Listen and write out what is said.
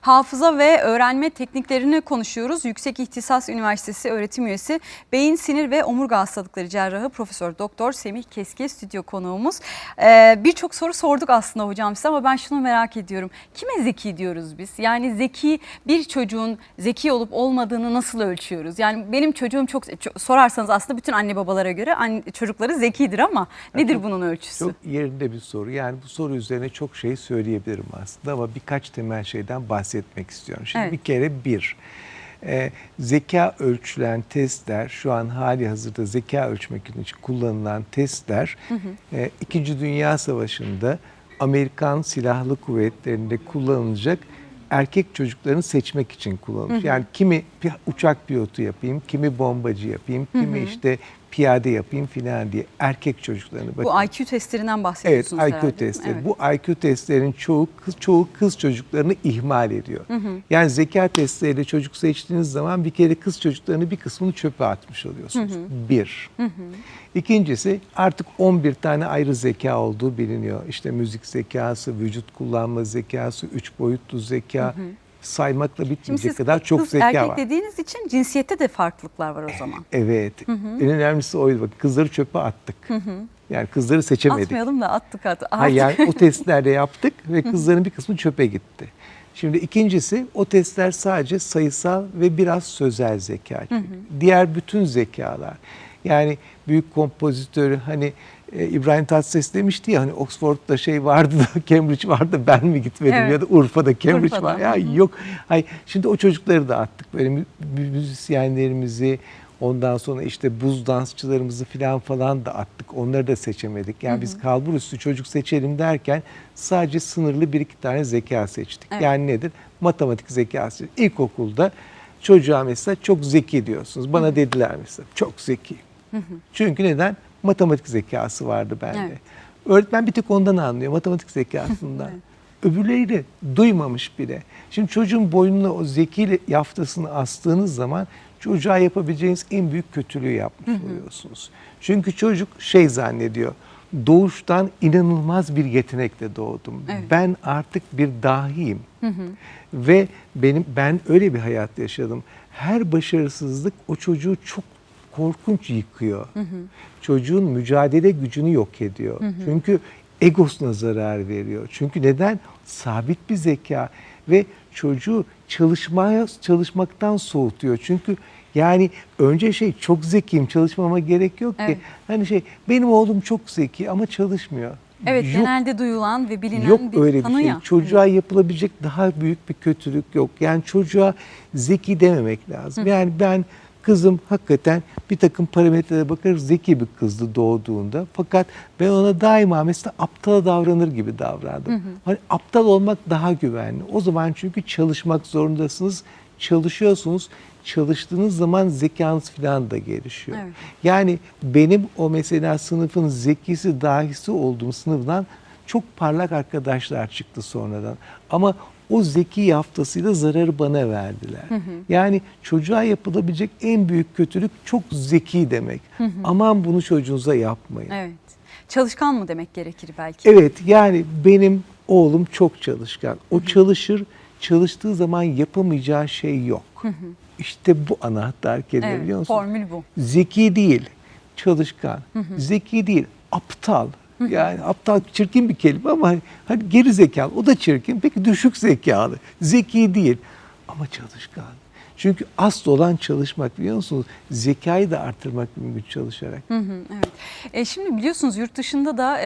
Hafıza ve öğrenme tekniklerini konuşuyoruz. Yüksek İhtisas Üniversitesi öğretim üyesi Beyin, Sinir ve Omurga Hastalıkları Cerrahı Profesör Doktor Semih Keski stüdyo konuğumuz. Ee, Birçok soru sorduk aslında hocam size ama ben şunu merak ediyorum. Kime zeki diyoruz biz? Yani zeki bir çocuğun zeki olup olmadığını nasıl ölçüyoruz? Yani benim çocuğum çok sorarsanız aslında bütün anne babalara göre anne, çocukları zekidir ama nedir bunun ölçüsü? Çok yerinde bir soru. Yani bu soru üzerine çok şey söyleyebilirim aslında ama birkaç temel şeyden bahsetmek istiyorum. Şimdi Evet. bir kere bir, e, zeka ölçülen testler şu an hali hazırda zeka ölçmek için kullanılan testler e, İkinci Dünya Savaşı'nda Amerikan Silahlı Kuvvetleri'nde kullanılacak erkek çocuklarını seçmek için kullanılmış. Yani kimi uçak pilotu yapayım, kimi bombacı yapayım, kimi işte piyade yapayım filan diye erkek çocuklarını bakın. Bu IQ testlerinden Evet, bahsediyorsunuz IQ herhalde. testleri. Evet. Bu IQ testlerin çoğu kız, çoğu kız çocuklarını ihmal ediyor. Yani zeka testleriyle çocuk seçtiğiniz zaman bir kere kız çocuklarını bir kısmını çöpe atmış oluyorsunuz. Bir. İkincisi artık 11 tane ayrı zeka olduğu biliniyor. İşte müzik zekası, vücut kullanma zekası, üç boyutlu zeka, saymakla bitmeyecek kadar çok zeka erkek var. dediğiniz için cinsiyette de farklılıklar var o zaman. Evet. En önemlisi oydu. Bak kızları çöpe attık. Yani kızları seçemedik. Atmayalım da attık at. Hayır yani o testlerde yaptık ve kızların bir kısmı çöpe gitti. Şimdi ikincisi o testler sadece sayısal ve biraz sözel zeka. Diğer bütün zekalar yani büyük kompozitörü hani e, İbrahim Tatlıses demişti ya hani Oxford'da şey vardı da Cambridge vardı da ben mi gitmedim Evet. ya da Urfa'da Cambridge Urfa'da, var. Ya hı hı. yok. Hayır şimdi o çocukları da attık. Böyle mü- mü- müzisyenlerimizi ondan sonra işte buz dansçılarımızı falan falan da attık. Onları da seçemedik. Yani biz kalbur üstü çocuk seçelim derken sadece sınırlı bir iki tane zeka seçtik. Evet. Yani nedir? Matematik zekası. İlkokulda çocuğa mesela çok zeki diyorsunuz. Bana dediler mesela çok zeki. Çünkü neden? Matematik zekası vardı bende. Evet. Öğretmen bir tek ondan anlıyor matematik zekasından. Öbürleri de duymamış bile. Şimdi çocuğun boynuna o zeki yaftasını astığınız zaman çocuğa yapabileceğiniz en büyük kötülüğü yapmış oluyorsunuz. Çünkü çocuk şey zannediyor. Doğuştan inanılmaz bir yetenekle doğdum. Evet. Ben artık bir dahiyim. Ve benim ben öyle bir hayat yaşadım. Her başarısızlık o çocuğu çok korkunç yıkıyor. Çocuğun mücadele gücünü yok ediyor. Çünkü egosuna zarar veriyor. Çünkü neden? Sabit bir zeka ve çocuğu çalışmaya çalışmaktan soğutuyor. Çünkü yani önce şey çok zekiyim çalışmama gerek yok ki. Evet. Hani şey benim oğlum çok zeki ama çalışmıyor. Evet Yok. genelde duyulan ve bilinen Yok bir öyle bir tanı şey. ya. Çocuğa yapılabilecek daha büyük bir kötülük yok. Yani çocuğa zeki dememek lazım. Yani ben kızım hakikaten bir takım parametrelere bakarız zeki bir kızdı doğduğunda. Fakat ben ona daima mesela aptal davranır gibi davrandım. Hani aptal olmak daha güvenli. O zaman çünkü çalışmak zorundasınız. Çalışıyorsunuz. Çalıştığınız zaman zekanız falan da gelişiyor. Evet. Yani benim o mesela sınıfın zekisi, dahisi olduğum sınıftan çok parlak arkadaşlar çıktı sonradan. Ama o zeki yaftasıyla zararı bana verdiler. Yani çocuğa yapılabilecek en büyük kötülük çok zeki demek. Aman bunu çocuğunuza yapmayın. Evet. Evet. Çalışkan mı demek gerekir belki? yani benim oğlum çok çalışkan. O çalışır, çalıştığı zaman yapamayacağı şey yok. İşte bu anahtar kelime Evet, biliyor musun? formül bu. Zeki değil, çalışkan. Zeki değil, aptal. Yani aptal çirkin bir kelime ama hani, hani geri zekalı. O da çirkin. Peki düşük zekalı. Zeki değil ama çalışkan. Çünkü asıl olan çalışmak biliyor musunuz? Zekayı da artırmak mümkün çalışarak. Hı hı, evet. E, şimdi biliyorsunuz yurt dışında da